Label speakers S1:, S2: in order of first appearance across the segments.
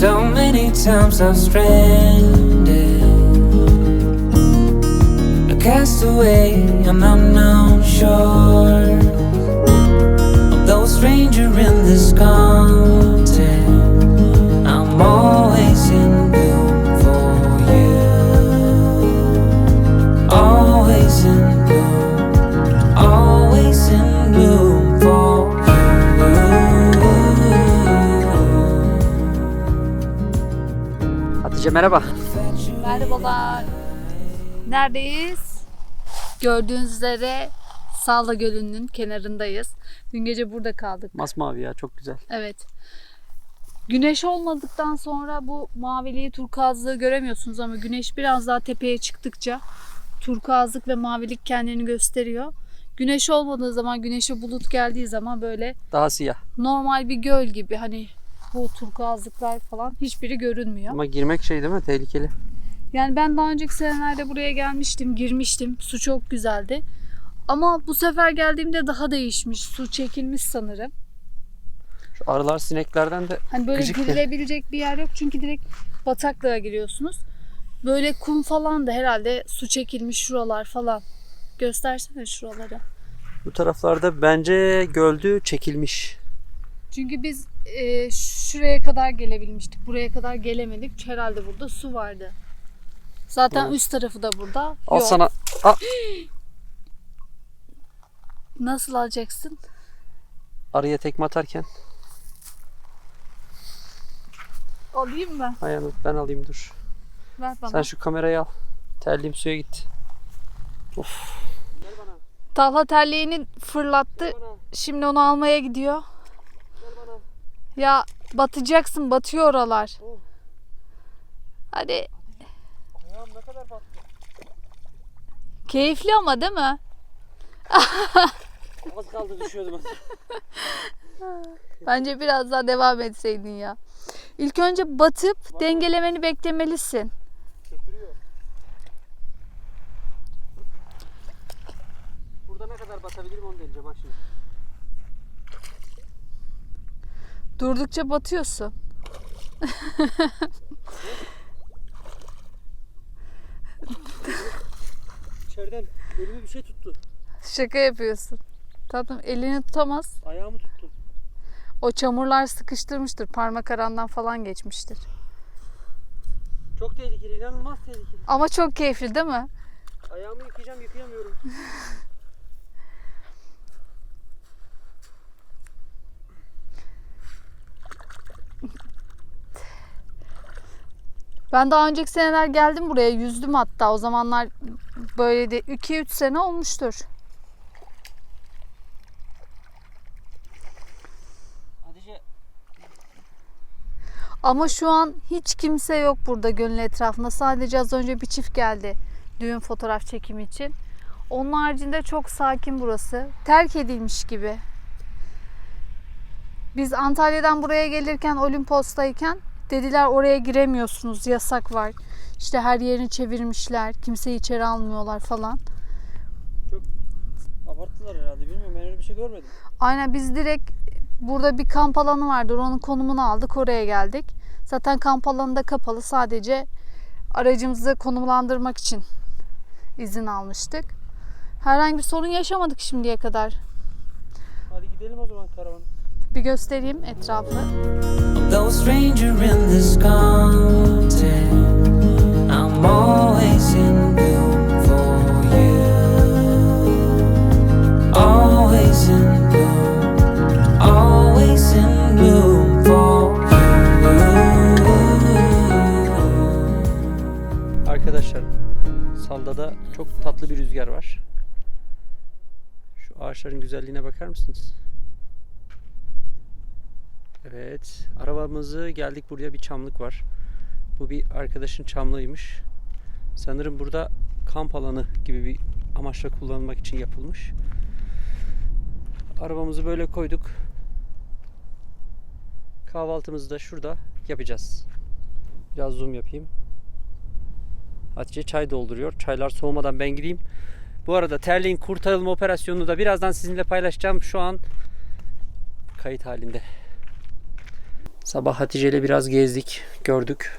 S1: So many times I've stranded, a castaway on unknown shore. Although stranger in this continent,
S2: Hatice merhaba.
S3: Merhabalar. Neredeyiz? Gördüğünüz üzere Salda Gölü'nün kenarındayız. Dün gece burada kaldık.
S2: Masmavi ya çok güzel.
S3: Evet. Güneş olmadıktan sonra bu maviliği, turkuazlığı göremiyorsunuz ama güneş biraz daha tepeye çıktıkça turkuazlık ve mavilik kendini gösteriyor. Güneş olmadığı zaman, güneşe bulut geldiği zaman böyle
S2: Daha siyah.
S3: normal bir göl gibi hani bu turkuazlıklar falan hiçbiri görünmüyor.
S2: Ama girmek şey değil mi? Tehlikeli.
S3: Yani ben daha önceki senelerde buraya gelmiştim, girmiştim. Su çok güzeldi. Ama bu sefer geldiğimde daha değişmiş. Su çekilmiş sanırım.
S2: Şu arılar sineklerden de
S3: Hani böyle
S2: Gıcık ya.
S3: girilebilecek bir yer yok çünkü direkt bataklığa giriyorsunuz. Böyle kum falan da herhalde su çekilmiş şuralar falan. Göstersene şuraları.
S2: bu taraflarda bence göldü çekilmiş.
S3: Çünkü biz e, şuraya kadar gelebilmiştik. Buraya kadar gelemedik. Herhalde burada su vardı. Zaten
S2: Evet.
S3: üst tarafı da burada.
S2: Al
S3: Yok.
S2: sana. Aa,
S3: Nasıl alacaksın?
S2: arıya tekme atarken.
S3: Alayım mı?
S2: Ayağını ben alayım dur.
S3: Ver bana.
S2: Sen şu kamerayı al. Terliğim suya gitti.
S3: Talha terliğini fırlattı. Şimdi onu almaya gidiyor. Ya batacaksın. Batıyor oralar.
S2: Oh.
S3: Hadi.
S2: Ayağım ne kadar battı.
S3: Keyifli ama değil mi?
S2: Az kaldı düşüyordum.
S3: Bence biraz daha devam etseydin ya. İlk önce batıp dengelemeni beklemelisin.
S2: Köpürüyor. Burada ne kadar batabilirim onu deneyeceğim bak şimdi.
S3: Durdukça batıyorsun.
S2: İçeriden elimi bir şey tuttu.
S3: Şaka yapıyorsun. Tatlım elini tutamaz.
S2: Ayağımı tuttu.
S3: O çamurlar sıkıştırmıştır. Parmak arandan falan geçmiştir.
S2: Çok tehlikeli, inanılmaz tehlikeli.
S3: Ama çok keyifli değil mi?
S2: Ayağımı yıkayacağım, yıkayamıyorum.
S3: Ben daha önceki seneler geldim buraya. Yüzdüm hatta. O zamanlar böyle de 2-3 sene olmuştur. Ama şu an hiç kimse yok burada gölün etrafında. Sadece az önce bir çift geldi düğün fotoğraf çekimi için. Onun haricinde çok sakin burası. Terk edilmiş gibi. Biz Antalya'dan buraya gelirken Olimpos'tayken dediler oraya giremiyorsunuz yasak var. İşte her yerini çevirmişler. Kimseyi içeri almıyorlar falan.
S2: abarttılar herhalde bilmiyorum ben öyle bir şey görmedim.
S3: Aynen biz direkt burada bir kamp alanı vardır. Onun konumunu aldık. Oraya geldik. Zaten kamp alanı da kapalı. Sadece aracımızı konumlandırmak için izin almıştık. Herhangi bir sorun yaşamadık şimdiye kadar.
S2: Hadi gidelim o zaman karavana.
S3: Bir göstereyim etrafı.
S1: Though stranger in this continent, I'm always in bloom for you. Always in bloom, always in bloom for you.
S2: Arkadaşlar Salda'da çok tatlı bir rüzgar var. Şu ağaçların güzelliğine bakar mısınız? Evet, arabamızı geldik buraya bir çamlık var. Bu bir arkadaşın çamlığıymış. Sanırım burada kamp alanı gibi bir amaçla kullanılmak için yapılmış. Arabamızı böyle koyduk. Kahvaltımızı da şurada yapacağız. Biraz zoom yapayım. Hatice çay dolduruyor. Çaylar soğumadan ben gideyim. Bu arada terliğin kurtarılma operasyonunu da birazdan sizinle paylaşacağım. Şu an kayıt halinde. Sabah Hatice ile biraz gezdik, gördük.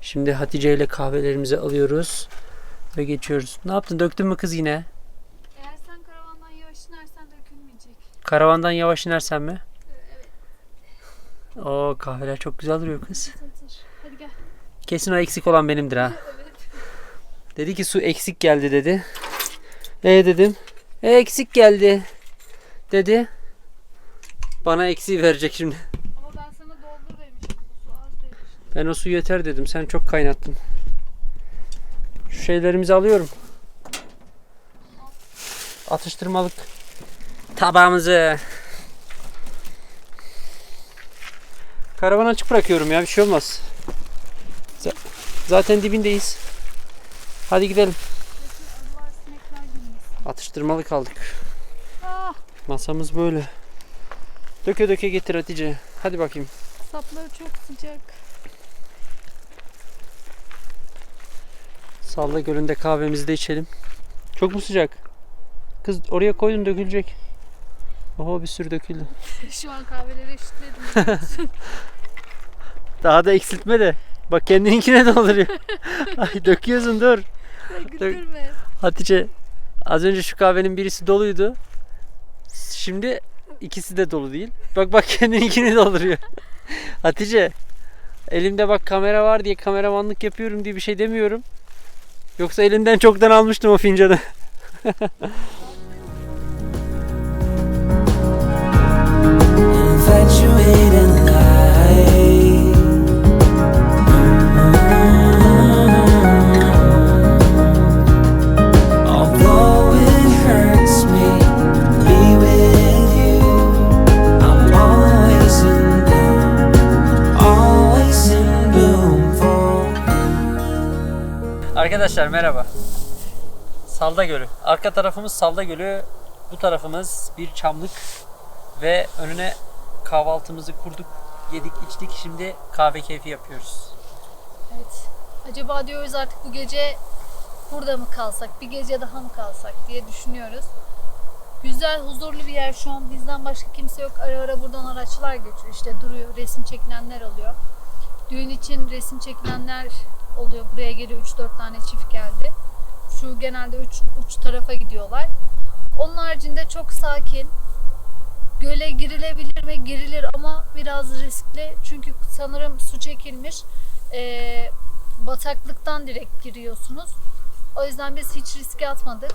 S2: Şimdi Hatice ile kahvelerimizi alıyoruz ve geçiyoruz. Ne yaptın? Döktün mü kız yine?
S3: Eğer sen karavandan yavaş inersen dökülmeyecek.
S2: Karavandan yavaş inersen mi? Oo kahveler çok güzel duruyor kız.
S3: Hadi gel.
S2: Kesin o eksik olan benimdir ha. Dedi ki su eksik geldi dedi. E dedim. E eksik geldi. Dedi. Bana eksiği verecek şimdi.
S3: Ama ben sana doldur demiştim. Bu su az demiştim.
S2: Ben o su yeter dedim. Sen çok kaynattın. Şu şeylerimizi alıyorum. Atıştırmalık tabağımızı. Karavanı açık bırakıyorum ya bir şey olmaz. Z- Zaten dibindeyiz. Hadi gidelim. Atıştırmalık aldık. Masamız böyle. Döke döke getir Hatice. Hadi bakayım.
S3: sapları çok sıcak.
S2: Salla Gölü'nde kahvemizi de içelim. Çok mu sıcak? Kız oraya koydun dökülecek. Oho bir sürü döküldü.
S3: Şu an kahveleri eşitledim.
S2: Daha da eksiltme de. Bak kendininkine dolduruyor. Ay döküyorsun dur.
S3: Götürme.
S2: Hatice az önce şu kahvenin birisi doluydu. Şimdi ikisi de dolu değil. Bak bak kendininkini dolduruyor. Hatice elimde bak kamera var diye kameramanlık yapıyorum diye bir şey demiyorum. Yoksa elinden çoktan almıştım o fincanı. Arkadaşlar merhaba. Salda Gölü. Arka tarafımız Salda Gölü. Bu tarafımız bir çamlık ve önüne kahvaltımızı kurduk, yedik, içtik. Şimdi kahve keyfi yapıyoruz.
S3: Evet. Acaba diyoruz artık bu gece burada mı kalsak, bir gece daha mı kalsak diye düşünüyoruz. Güzel, huzurlu bir yer şu an. Bizden başka kimse yok. Ara ara buradan araçlar geçiyor. İşte duruyor. Resim çekilenler oluyor. Düğün için resim çekilenler oluyor. Buraya geliyor 3-4 tane çift geldi. Şu genelde uç, uç tarafa gidiyorlar. Onun haricinde çok sakin. Göle girilebilir mi? Girilir ama biraz riskli. Çünkü sanırım su çekilmiş. Ee, bataklıktan direkt giriyorsunuz. O yüzden biz hiç riske atmadık.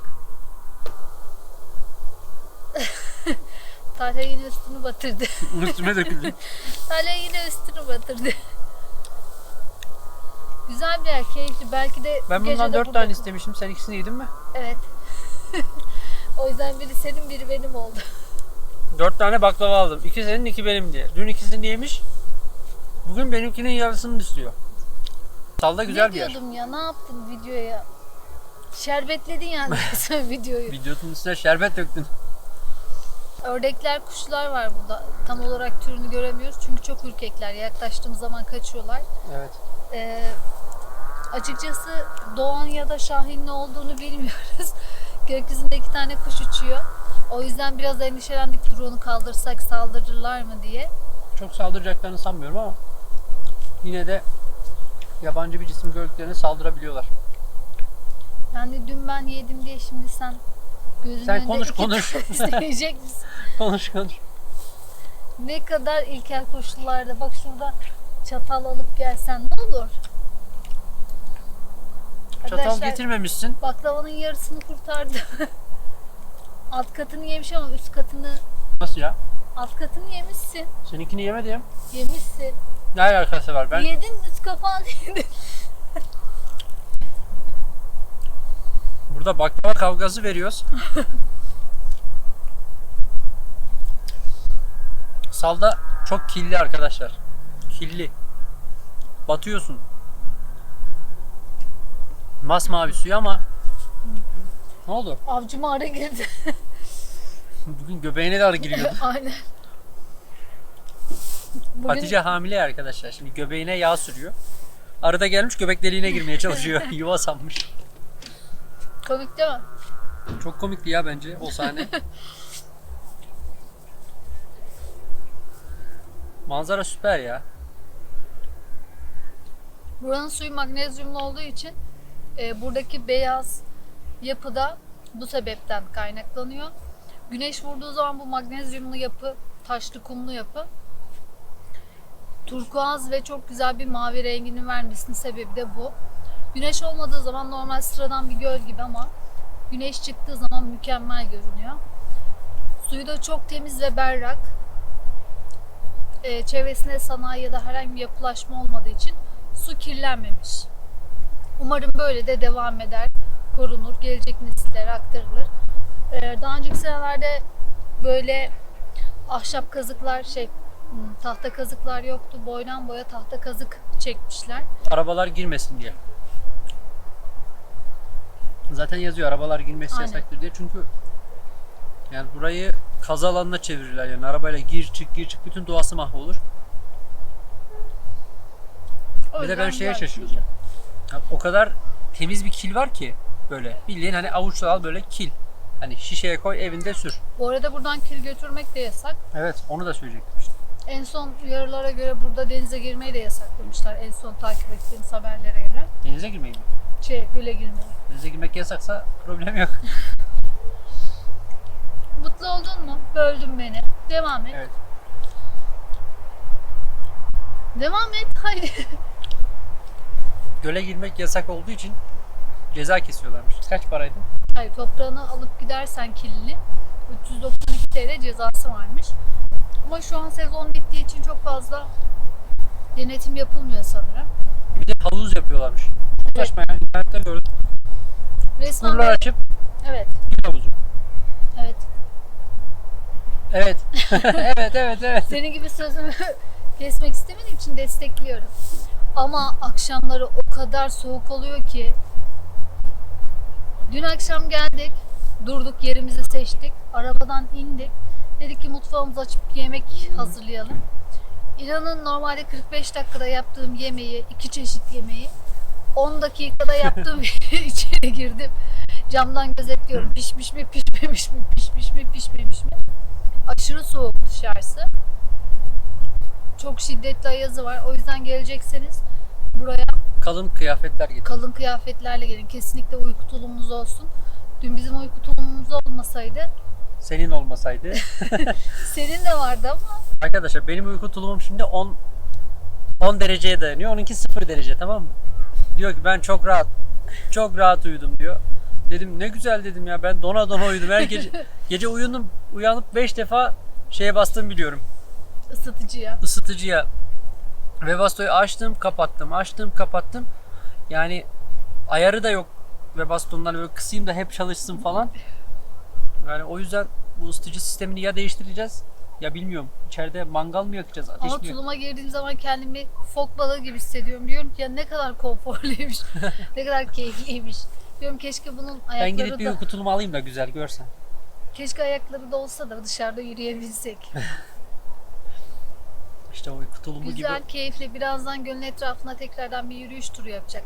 S3: Talha yine üstünü batırdı.
S2: Üstüme döküldü.
S3: Talha yine üstünü batırdı. Güzel bir yer, keyifli. Belki de
S2: Ben
S3: gece
S2: bundan
S3: de
S2: 4
S3: burada
S2: tane
S3: kal-
S2: istemişim. Sen ikisini yedin mi?
S3: Evet. o yüzden biri senin, biri benim oldu.
S2: 4 tane baklava aldım. İki senin, iki benim diye. Dün ikisini yemiş. Bugün benimkinin yarısını istiyor. Salda güzel
S3: ne
S2: bir yer.
S3: diyordum ya? Ne yaptın videoya? Şerbetledin yani sen videoyu.
S2: Videonun üstüne şerbet döktün.
S3: Ördekler, kuşlar var burada. Tam olarak türünü göremiyoruz çünkü çok ürkekler. Yaklaştığımız zaman kaçıyorlar.
S2: Evet.
S3: Ee, açıkçası Doğan ya da Şahin ne olduğunu bilmiyoruz. Gökyüzünde iki tane kuş uçuyor. O yüzden biraz endişelendik drone'u kaldırsak saldırırlar mı diye.
S2: Çok saldıracaklarını sanmıyorum ama yine de yabancı bir cisim gördüklerine saldırabiliyorlar.
S3: Yani dün ben yedim diye şimdi sen gözünün
S2: Sen konuş, konuş.
S3: tane yiyecek misin?
S2: konuş konuş.
S3: Ne kadar ilkel koşullarda. Bak şurada çatal alıp gelsen ne olur?
S2: Çatal
S3: Arkadaşlar,
S2: getirmemişsin.
S3: Baklavanın yarısını kurtardı. Alt katını yemiş ama üst katını
S2: Nasıl ya?
S3: alt katını yemişsin.
S2: Seninkini yemedim.
S3: Yemişsin.
S2: Ne alakası var? Ben
S3: Yedin üst kapağını yedin.
S2: burada baklava kavgası veriyoruz. Salda çok kirli arkadaşlar. Kirli. Batıyorsun. Masmavi suyu ama ne oldu?
S3: Avcuma ara girdi.
S2: Bugün göbeğine de arı giriyordu.
S3: Aynen. Bugün
S2: Hatice hamile arkadaşlar. Şimdi göbeğine yağ sürüyor. Arada gelmiş göbek deliğine girmeye çalışıyor. Yuva sanmış.
S3: komik değil mi?
S2: Çok komikti ya bence o sahne. Manzara süper ya.
S3: Buranın suyu magnezyumlu olduğu için e, buradaki beyaz yapıda bu sebepten kaynaklanıyor. Güneş vurduğu zaman bu magnezyumlu yapı, taşlı kumlu yapı turkuaz ve çok güzel bir mavi rengini vermesinin sebebi de bu. Güneş olmadığı zaman normal sıradan bir göl gibi ama güneş çıktığı zaman mükemmel görünüyor. Suyu da çok temiz ve berrak. Ee, çevresinde sanayi ya da herhangi bir yapılaşma olmadığı için su kirlenmemiş. Umarım böyle de devam eder, korunur, gelecek nesillere aktarılır. Ee, daha önceki senelerde böyle ahşap kazıklar, şey hmm, tahta kazıklar yoktu. Boydan boya tahta kazık çekmişler.
S2: Arabalar girmesin diye. Zaten yazıyor arabalar girmesi
S3: Aynen.
S2: yasaktır diye. Çünkü yani burayı kaza alanına çevirirler yani arabayla gir çık gir çık bütün doğası mahvolur.
S3: O
S2: Bir de ben şeye şaşırdım. Ya o kadar temiz bir kil var ki böyle bildiğin hani avuçla al böyle kil. Hani şişeye koy evinde sür.
S3: Bu arada buradan kil götürmek de yasak.
S2: Evet onu da söyleyecektim işte.
S3: En son uyarılara göre burada denize girmeyi de yasaklamışlar. En son takip ettiğimiz haberlere göre.
S2: Denize girmeyin mi?
S3: Şey, güle girmeyi.
S2: Denize girmek yasaksa problem yok.
S3: Mutlu oldun mu? Böldün beni. Devam et.
S2: Evet.
S3: Devam et. Hayır.
S2: Göle girmek yasak olduğu için ceza kesiyorlarmış. Kaç paraydı?
S3: Hayır toprağını alıp gidersen kilini 392 TL cezası varmış. Ama şu an sezon bittiği için çok fazla denetim yapılmıyor sanırım.
S2: Bir de havuz yapıyorlarmış. Saçma ya internette gördüm.
S3: Resmen böyle-
S2: açıp
S3: evet,
S2: bir havuzu.
S3: evet.
S2: Evet. evet evet evet.
S3: Senin gibi sözümü kesmek istemediğim için destekliyorum. Ama akşamları kadar soğuk oluyor ki Dün akşam geldik, durduk yerimizi seçtik, arabadan indik. Dedik ki mutfağımızı açıp yemek hazırlayalım. İnanın normalde 45 dakikada yaptığım yemeği, iki çeşit yemeği 10 dakikada yaptığım içeri girdim. Camdan gözetliyorum. Pişmiş mi, pişmemiş mi, pişmiş mi, pişmemiş mi? Aşırı soğuk dışarısı. Çok şiddetli ayazı var. O yüzden gelecekseniz buraya
S2: Kalın kıyafetler getir.
S3: kalın kıyafetlerle gelin. Kesinlikle uyku tulumunuz olsun. Dün bizim uyku tulumumuz olmasaydı
S2: Senin olmasaydı.
S3: senin de vardı ama
S2: Arkadaşlar benim uyku tulumum şimdi 10 10 dereceye dayanıyor. Onunki 0 derece tamam mı? Diyor ki ben çok rahat çok rahat uyudum diyor. Dedim ne güzel dedim ya ben dona dona uyudum. Her gece gece uyudum uyanıp 5 defa şeye bastım biliyorum.
S3: ısıtıcıya.
S2: ısıtıcıya Webasto'yu açtım, kapattım, açtım, kapattım. Yani ayarı da yok Webasto'ndan böyle kısayım da hep çalışsın falan. Yani o yüzden bu ısıtıcı sistemini ya değiştireceğiz ya bilmiyorum. İçeride mangal mı yakacağız, ateş
S3: Ama
S2: mi
S3: tuluma girdiğim zaman kendimi fok balığı gibi hissediyorum. Diyorum ki ya ne kadar konforluymuş, ne kadar keyifliymiş. Diyorum keşke bunun
S2: Ben
S3: ayakları
S2: gidip bir
S3: da,
S2: uyku tulumu alayım da güzel görsen.
S3: keşke ayakları da olsa da dışarıda yürüyebilsek.
S2: İşte o tulumu
S3: Güzel,
S2: gibi.
S3: keyifli. Birazdan gölün etrafına tekrardan bir yürüyüş turu yapacak.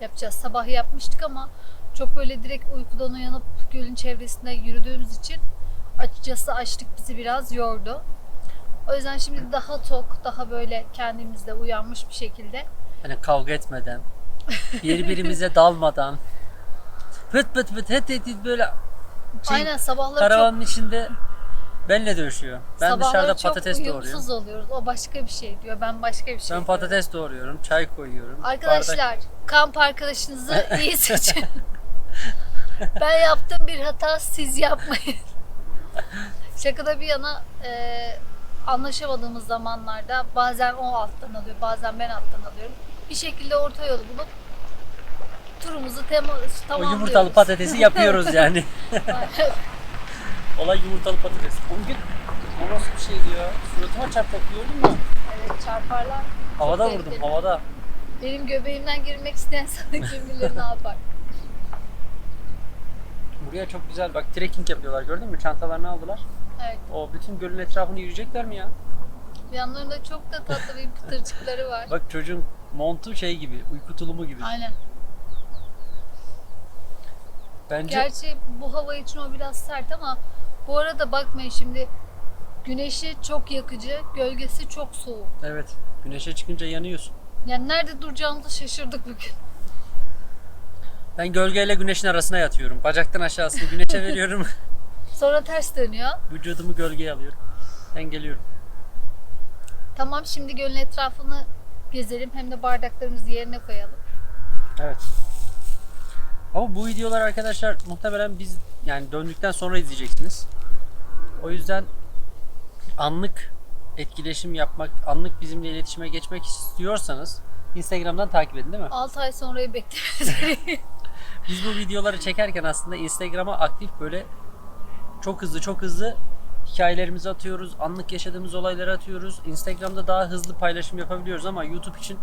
S3: Yapacağız. Sabah yapmıştık ama çok böyle direkt uykudan uyanıp gölün çevresinde yürüdüğümüz için açıkçası açlık bizi biraz yordu. O yüzden şimdi daha tok, daha böyle kendimizde uyanmış bir şekilde
S2: Hani kavga etmeden, birbirimize dalmadan, pıt pıt pıt hıt hıt hıt böyle şey,
S3: Aynen sabahları
S2: karavanın içinde benle dövüşüyor. Ben
S3: sabahları
S2: dışarıda
S3: çok
S2: patates doğruyorum.
S3: uyumsuz oluyoruz. O başka bir şey diyor. Ben başka bir şey.
S2: Ben
S3: diyorum.
S2: patates doğruyorum, çay koyuyorum. bardak-
S3: Arkadaşlar kamp arkadaşınızı iyi seçin. ben yaptığım bir hata siz yapmayın. Şakada bir yana e, anlaşamadığımız zamanlarda bazen o alttan alıyor bazen ben alttan alıyorum. Bir şekilde orta yolu bulup turumuzu tema,
S2: O
S3: tamamlıyoruz.
S2: yumurtalı patatesi yapıyoruz yani. Olay yumurtalı patates. O gün o nasıl bir şeydi ya? Suratıma çarpacak gördün mü?
S3: evet, çarparlar.
S2: Havada
S3: Çok
S2: vurdum,
S3: tehlikeli.
S2: havada.
S3: Benim göbeğimden girmek isteyen sana kim bilir ne yapar.
S2: Buraya çok güzel bak trekking yapıyorlar gördün mü? Çantalarını aldılar.
S3: Evet.
S2: O bütün gölün etrafını yürüyecekler mi ya?
S3: Yanlarında çok da tatlı bir pıtırcıkları var.
S2: Bak çocuğun montu şey gibi, uyku tulumu gibi.
S3: Aynen.
S2: Bence
S3: Gerçi bu hava için o biraz sert ama bu arada bakmayın şimdi Güneşi çok yakıcı, gölgesi çok soğuk.
S2: Evet. Güneşe çıkınca yanıyorsun.
S3: Yani nerede duracağımızı şaşırdık bugün.
S2: Ben gölgeyle güneşin arasına yatıyorum. Bacaktan aşağısını güneşe veriyorum.
S3: Sonra ters dönüyor.
S2: Vücudumu gölgeye alıyorum. Ben geliyorum.
S3: Tamam şimdi gölün etrafını gezelim hem de bardaklarımızı yerine koyalım.
S2: Evet. Ama bu videolar arkadaşlar muhtemelen biz yani döndükten sonra izleyeceksiniz. O yüzden anlık etkileşim yapmak, anlık bizimle iletişime geçmek istiyorsanız Instagram'dan takip edin değil mi?
S3: 6 ay sonrayı beklemez.
S2: Biz bu videoları çekerken aslında Instagram'a aktif böyle çok hızlı çok hızlı hikayelerimizi atıyoruz. Anlık yaşadığımız olayları atıyoruz. Instagram'da daha hızlı paylaşım yapabiliyoruz ama YouTube için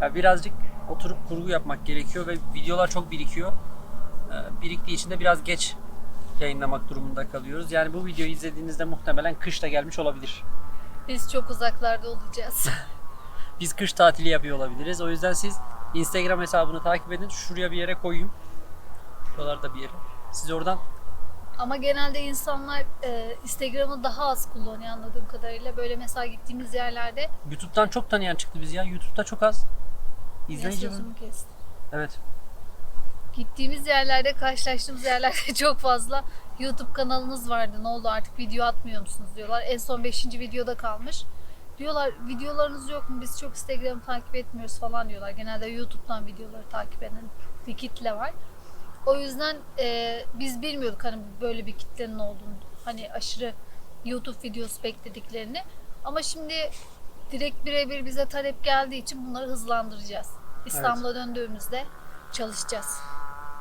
S2: ya birazcık oturup kurgu yapmak gerekiyor ve videolar çok birikiyor. Ee, Biriktiği için de biraz geç yayınlamak durumunda kalıyoruz. Yani bu videoyu izlediğinizde muhtemelen kış da gelmiş olabilir.
S3: Biz çok uzaklarda olacağız.
S2: Biz kış tatili yapıyor olabiliriz. O yüzden siz Instagram hesabını takip edin. Şuraya bir yere koyayım. Şuralarda bir yere. Siz oradan
S3: Ama genelde insanlar e, Instagram'ı daha az kullanıyor anladığım kadarıyla. Böyle mesela gittiğimiz yerlerde
S2: YouTube'dan çok tanıyan çıktı biz ya. YouTube'da çok az. İzleyici mi? Evet.
S3: Gittiğimiz yerlerde, karşılaştığımız yerlerde çok fazla YouTube kanalınız vardı. Ne oldu artık video atmıyor musunuz diyorlar. En son 5. videoda kalmış. Diyorlar videolarınız yok mu? Biz çok Instagram'ı takip etmiyoruz falan diyorlar. Genelde YouTube'dan videoları takip eden bir kitle var. O yüzden e, biz bilmiyorduk hani böyle bir kitlenin olduğunu. Hani aşırı YouTube videosu beklediklerini. Ama şimdi direkt birebir bize talep geldiği için bunları hızlandıracağız. İstanbul'a döndüğümüzde çalışacağız.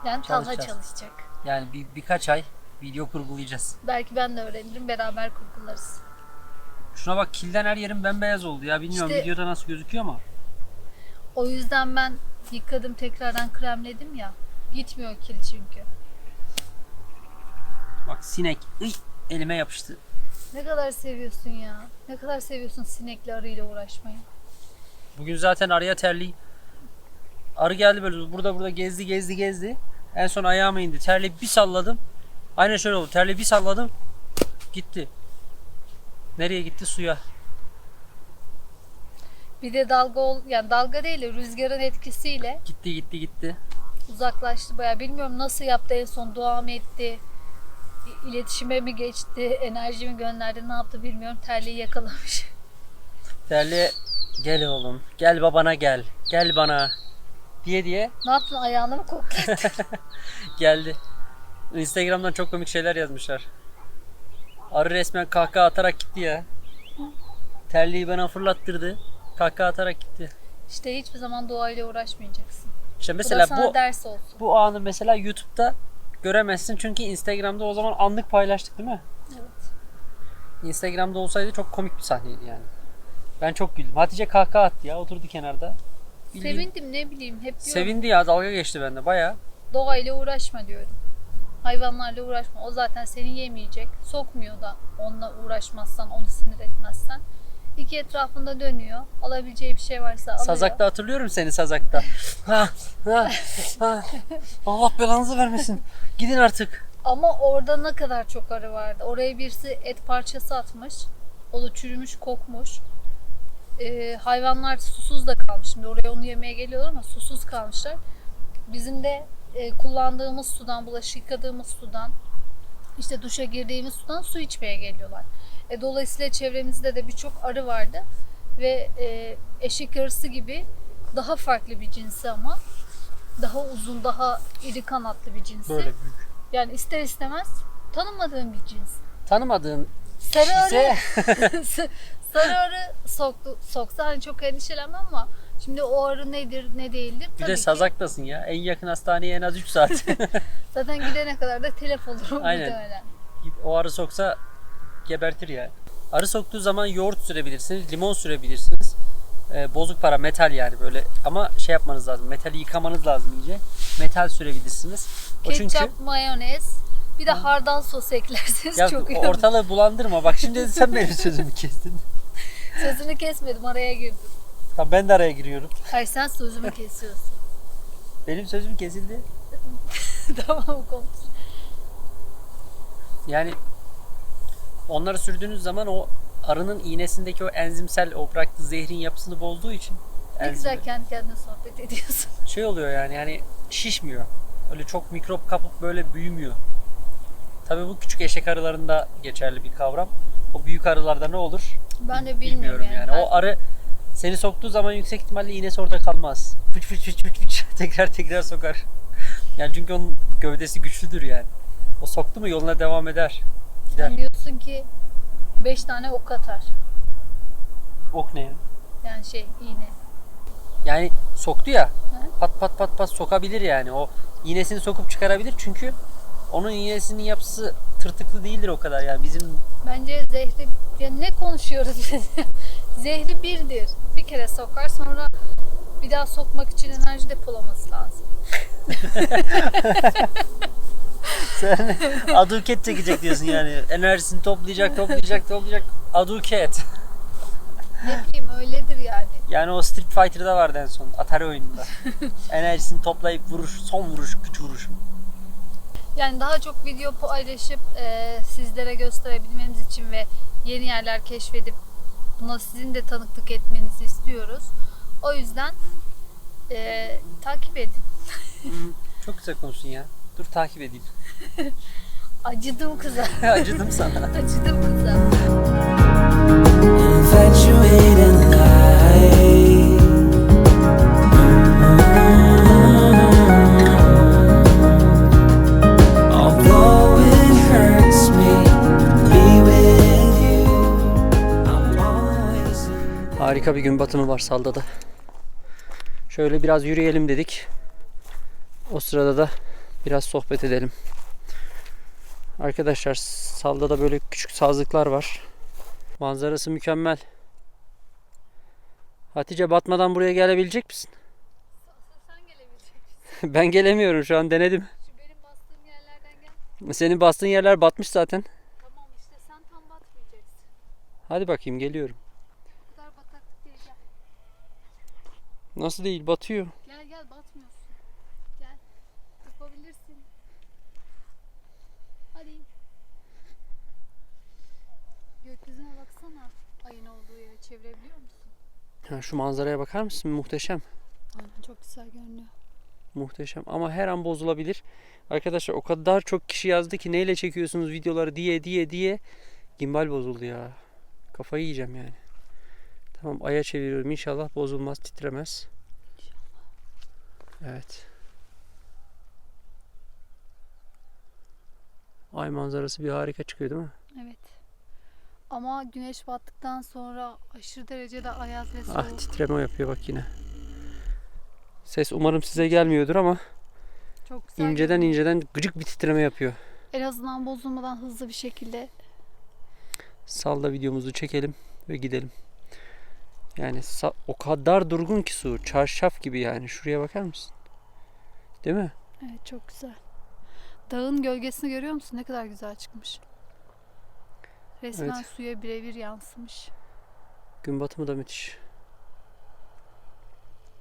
S3: Yani Talha
S2: Çalışacağız.
S3: çalışacak.
S2: Yani bir, birkaç ay video kurgulayacağız.
S3: Belki ben de öğrenirim. Beraber kurgularız.
S2: Şuna bak kilden her yerim bembeyaz oldu ya. Bilmiyorum
S3: İşte-
S2: videoda nasıl gözüküyor ama.
S3: O yüzden ben yıkadım tekrardan kremledim ya. Gitmiyor kil çünkü.
S2: Bak sinek Iy, elime yapıştı.
S3: Ne kadar seviyorsun ya. Ne kadar seviyorsun sinekli arıyla uğraşmayı.
S2: Bugün zaten araya terli. Arı geldi böyle burada burada gezdi gezdi gezdi. En son ayağıma indi. Terli bir salladım. Aynen şöyle oldu. Terli bir salladım. Gitti. Nereye gitti? Suya.
S3: Bir de dalga ol, yani dalga değil de rüzgarın etkisiyle
S2: Gitti gitti gitti.
S3: uzaklaştı baya. Bilmiyorum nasıl yaptı en son dua mı etti, i- iletişime mi geçti, enerji mi gönderdi, ne yaptı bilmiyorum. Terliği yakalamış.
S2: Terli gel oğlum. Gel babana gel. Gel bana. Diye diye
S3: ne yaptın ayağını mı koklattın?
S2: geldi. Instagram'dan çok komik şeyler yazmışlar. Arı resmen kahkaha atarak gitti ya. Terliği bana fırlattırdı. Kahkaha atarak gitti.
S3: işte hiçbir zaman doğayla uğraşmayacaksın.
S2: İşte
S3: Bu
S2: mesela
S3: da sana
S2: bu
S3: ders olsun.
S2: bu anı mesela YouTube'da göremezsin çünkü Instagram'da o zaman anlık paylaştık değil mi?
S3: Evet.
S2: Instagram'da olsaydı çok komik bir sahneydi yani. Ben çok güldüm. Hatice kahkaha attı ya oturdu kenarda. Bildiğin-
S3: Sevindim ne bileyim hep diyorum
S2: Sevindi ya dalga geçti bende baya.
S3: doğayla uğraşma diyorum. Hayvanlarla uğraşma. O zaten seni yemeyecek. Sokmuyor da onunla uğraşmazsan, onu sinir etmezsen. İki etrafında dönüyor. Alabileceği bir şey varsa alıyor.
S2: Sazak'ta hatırlıyorum seni Sazak'ta. ha, ha, ha. Allah belanızı vermesin. Gidin artık.
S3: Ama orada ne kadar çok arı vardı. Oraya birisi et parçası atmış. O da çürümüş, kokmuş. Ee, hayvanlar susuz da kalmış. Şimdi oraya onu yemeye geliyorlar ama susuz kalmışlar. Bizim de e, kullandığımız sudan, bulaşık yıkadığımız sudan, işte duşa girdiğimiz sudan su içmeye geliyorlar. E, dolayısıyla çevremizde de birçok arı vardı ve e, eşek arısı gibi daha farklı bir cinsi ama daha uzun, daha iri kanatlı bir cinsi.
S2: Böyle büyük.
S3: Yani ister istemez tanımadığım bir cins.
S2: Tanımadığın
S3: Sarı arı,
S2: ise
S3: sarı arı soktu, soksa hani çok endişelenmem ama şimdi o arı nedir ne değildir
S2: bir
S3: tabii
S2: de
S3: ki.
S2: Sazak'tasın ya. En yakın hastaneye en az 3 saat.
S3: Zaten gidene kadar da telef olurum
S2: Aynen.
S3: muhtemelen.
S2: Git o arı soksa gebertir ya. Arı soktuğu zaman yoğurt sürebilirsiniz, limon sürebilirsiniz. Ee, bozuk para, metal yani böyle. Ama şey yapmanız lazım, metali yıkamanız lazım iyice. Metal sürebilirsiniz. O çünkü
S3: Ketçap, mayonez, bir de hardal sos eklerseniz
S2: ya
S3: çok iyi olur.
S2: ortalığı bulandırma. Bak şimdi sen benim sözümü kestin.
S3: Sözünü kesmedim araya girdim.
S2: Tamam ben de araya giriyorum.
S3: Hayır sen sözümü kesiyorsun.
S2: Benim sözüm kesildi.
S3: tamam konuş.
S2: Yani onları sürdüğünüz zaman o arının iğnesindeki o enzimsel o bıraktığı zehrin yapısını bozduğu için
S3: Ne
S2: enzimi-
S3: güzel kendi kendine sohbet ediyorsun.
S2: şey oluyor yani yani şişmiyor. Öyle çok mikrop kapıp böyle büyümüyor. Tabii bu küçük eşek arılarında geçerli bir kavram. O büyük arılarda ne olur?
S3: Ben de bilmiyorum, yani.
S2: O arı seni soktuğu zaman yüksek ihtimalle iğnesi orada kalmaz. Fıç fıç fıç fıç fıç tekrar tekrar sokar. Yani çünkü onun gövdesi güçlüdür yani. O soktu mu yoluna devam eder. Gider.
S3: Sen diyorsun ki 5 tane ok atar.
S2: Ok ne ya?
S3: Yani şey iğne.
S2: Yani soktu ya. Pat pat pat pat sokabilir yani. O iğnesini sokup çıkarabilir çünkü onun iğnesinin yapısı tırtıklı değildir o kadar yani bizim
S3: Bence zehri ya ne konuşuyoruz biz? zehri birdir. Bir kere sokar sonra bir daha sokmak için enerji depolaması lazım.
S2: sen aduket çekecek diyorsun yani. Enerjisini toplayacak, toplayacak, toplayacak. Aduket.
S3: Ne bileyim öyledir yani.
S2: Yani o Street Fighter'da vardı en son. Atari oyununda. Enerjisini toplayıp vuruş, son vuruş, güç vuruş.
S3: Yani daha çok video paylaşıp e, sizlere gösterebilmemiz için ve yeni yerler keşfedip buna sizin de tanıklık etmenizi istiyoruz. O yüzden e, takip edin.
S2: Çok güzel konuştun ya. Dur takip edeyim.
S3: Acıdım kıza.
S2: Acıdım sana.
S3: Acıdım kıza.
S1: infatuated
S2: Harika bir gün batımı var Salda'da. Şöyle biraz yürüyelim dedik. O sırada da biraz sohbet edelim. Arkadaşlar Salda'da böyle küçük sazlıklar var. Manzarası mükemmel. Hatice batmadan buraya gelebilecek misin?
S3: Sen gelebilecek
S2: ben gelemiyorum şu an denedim.
S3: Şu benim bastığım yerlerden gel.
S2: Senin bastığın yerler batmış zaten.
S3: Tamam işte sen tam batmayacaksın.
S2: Hadi bakayım geliyorum.
S3: Bu kadar bataklık değil gel.
S2: Nasıl değil batıyor.
S3: Gel gel batmıyorsun. Gel. Yapabilirsin. Hadi. Gökyüzüne baksana. Ayın olduğu yere çevirebiliyor musun?
S2: Ha, şu manzaraya bakar mısın? Muhteşem.
S3: Aynen çok güzel görünüyor.
S2: Muhteşem ama her an bozulabilir. Arkadaşlar o kadar çok kişi yazdı ki neyle çekiyorsunuz videoları diye diye diye gimbal bozuldu ya. Kafayı yiyeceğim yani. Tamam aya çeviriyorum inşallah bozulmaz titremez. Evet. Ay manzarası bir harika çıkıyor değil mi?
S3: Evet. Ama güneş battıktan sonra aşırı derecede ayaz ve soğuk.
S2: Ah titreme yapıyor bak yine. Ses umarım size gelmiyordur ama
S3: çok güzel
S2: inceden
S3: görünüyor.
S2: inceden gıcık bir titreme yapıyor.
S3: En azından bozulmadan hızlı bir şekilde
S2: Salla videomuzu çekelim ve gidelim. Yani o kadar durgun ki su. Çarşaf gibi yani. Şuraya bakar mısın? Değil mi?
S3: Evet çok güzel. Dağın gölgesini görüyor musun? Ne kadar güzel çıkmış. Resmen
S2: Evet.
S3: suya birebir yansımış.
S2: Gün batımı da müthiş.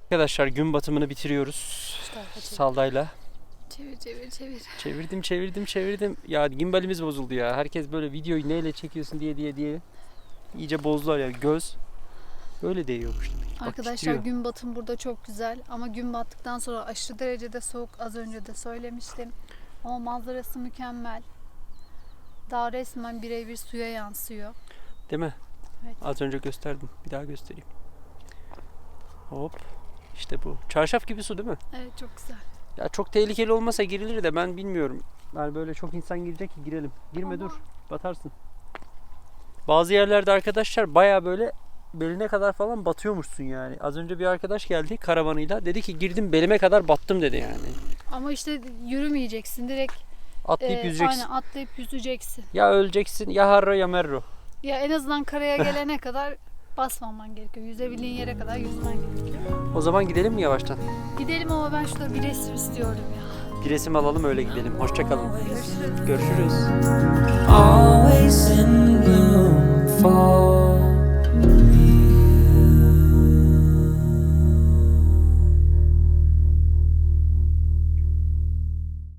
S2: Arkadaşlar gün batımını bitiriyoruz.
S3: İşte.
S2: Saldayla.
S3: Çevir çevir çevir.
S2: Çevirdim çevirdim çevirdim. Ya gimbalimiz bozuldu ya. Herkes böyle videoyu neyle çekiyorsun diye diye diye. İyice bozdular ya. Göz böyle değiyormuş demek. Bak,
S3: Arkadaşlar
S2: titriyor.
S3: gün batım burada çok güzel ama gün battıktan sonra aşırı derecede soğuk az önce de söylemiştim. Ama manzarası mükemmel. Dağ resmen birebir suya yansıyor.
S2: Değil mi?
S3: Evet.
S2: Az önce gösterdim. Bir daha göstereyim. Hop. İşte bu. Çarşaf gibi su değil mi?
S3: Evet çok güzel.
S2: Ya çok tehlikeli olmasa girilir de ben bilmiyorum. Yani böyle çok insan girecek ki girelim. Girme
S3: Ama-
S2: dur. Batarsın. Bazı yerlerde arkadaşlar baya böyle beline kadar falan batıyormuşsun yani. Az önce bir arkadaş geldi karavanıyla. Dedi ki girdim belime kadar battım dedi yani.
S3: Ama işte yürümeyeceksin direkt
S2: Atlayıp
S3: e,
S2: yüzeceksin.
S3: aynen atlayıp yüzeceksin.
S2: Ya öleceksin ya harro ya merro.
S3: Ya en azından karaya gelene kadar basmaman gerekiyor. Yüzebildiğin yere kadar yüzmen gerekiyor.
S2: O zaman gidelim mi yavaştan?
S3: Gidelim ama ben şurada bir resim istiyorum ya.
S2: Bir resim alalım öyle gidelim. Hoşçakalın.
S3: Görüşürüz.
S2: Görüşürüz.
S1: always in bloom for